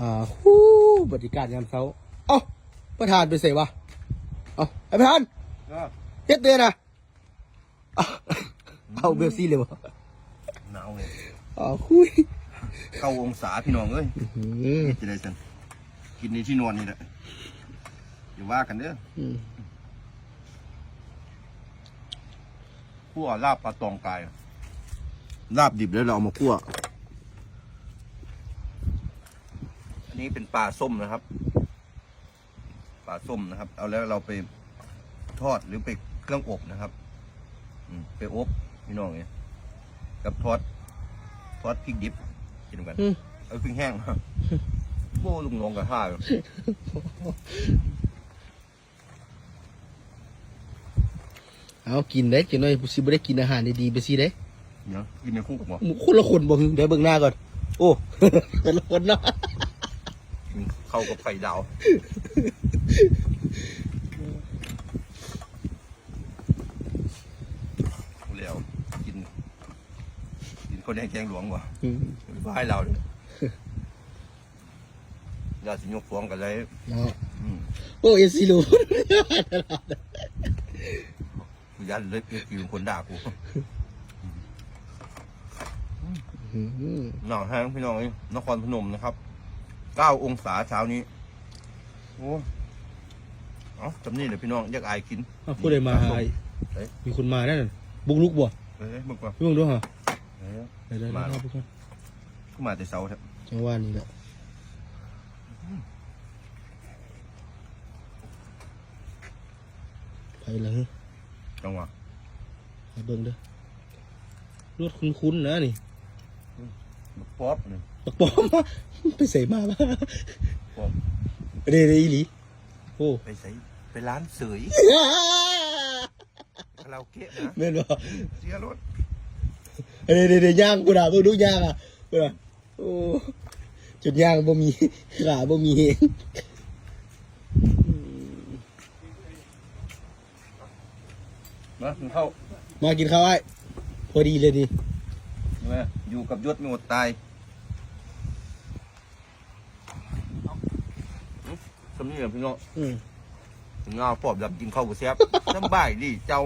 อ่าฮู้บริการยามเช้าเอ้าประธานไปเสวะเอ้าไอ้ประธานก็เฮ็ดเตือนนะเอ้าเอาเบลซี่เลยวะหนาวเลยอ๋อคุยเข้าองศาพี่น้องเอ้ยอืมจะได้สันกินในที่นอนนี่แหละอย่าว่ากันเด้ออืมคั่วลาบปลาตองกายลาบดิบแล้วเราเอามาคั่วอั นนี้เป็นปลาส้มนะครับ ปลาส้มนะครับ เอาแล้วเราไปทอดหรือไปเครื่องอบนะครับอืมไปอบพี่น้องเนี่ยกับทอดทอดพริกดิบกินกันอืมเอาพริกแห้งโบ้ลุงน้องกับท่าอยู่เอากินได้กินหน่อยสิบ่ได้กินอาหารดีๆไปสิเด้เนาะกินในคู่กับหมอหมู่คนละคนบ่เดี๋ยวเบิ่งหน้าก่อน โอ้คนละคนเนาะกิน เข้ากับไข่ดาวแล้วกิน กินคนแดงแกงหลวงวะอืมบ้ายเราเนี่ยยาสิยกฟ้องกันเลยเนาะอืมโอ้เอซีรู้กูยันเลยคือคนด่ากูอืมหนาวแห้งพี่น้องเอ้ยนครพนมนะครับ เก้าองศาเช้านี้ โอ้เอ้าจำนี่เลยพี่น้องอยากอายกินเอาผู้ใดมาหาอีกเฮ้ยมีคนมาแน่นอนบุกลุกบ่เฮ้ยมึงก่อนพี่มึงดูฮะเฮ้ยเดี๋ยวเดี๋ยวมาเดี๋ยวไปก่อนขึ้นมาแต่เช้าครับจังหวะนี้แหละไปเลยจังหวะไปเบิ่งเด้อรถคุ้นๆนะนี่บักป๊อบนี่ ปักปอมมาไปใส่มาบ้าป๊อบเรเรอีหลีโอ้ไปใส่ไปร้านเสยคาราโอเกะนะแม่นบ่เสียรถเรเรเรย่างกูด่าเบิ่งดูย่างอะกูด่าโอ้จุดย่างบ่มีขาบ่มีเองมาถึงเข้ามากินข้าวไอ้พอดีเลยดิมาอยู่กับยศไม่อดตายำนีเหรอพี่น้องอืม งาปอบดับกินข้าวกับแซ่บสำบายดีเจ้า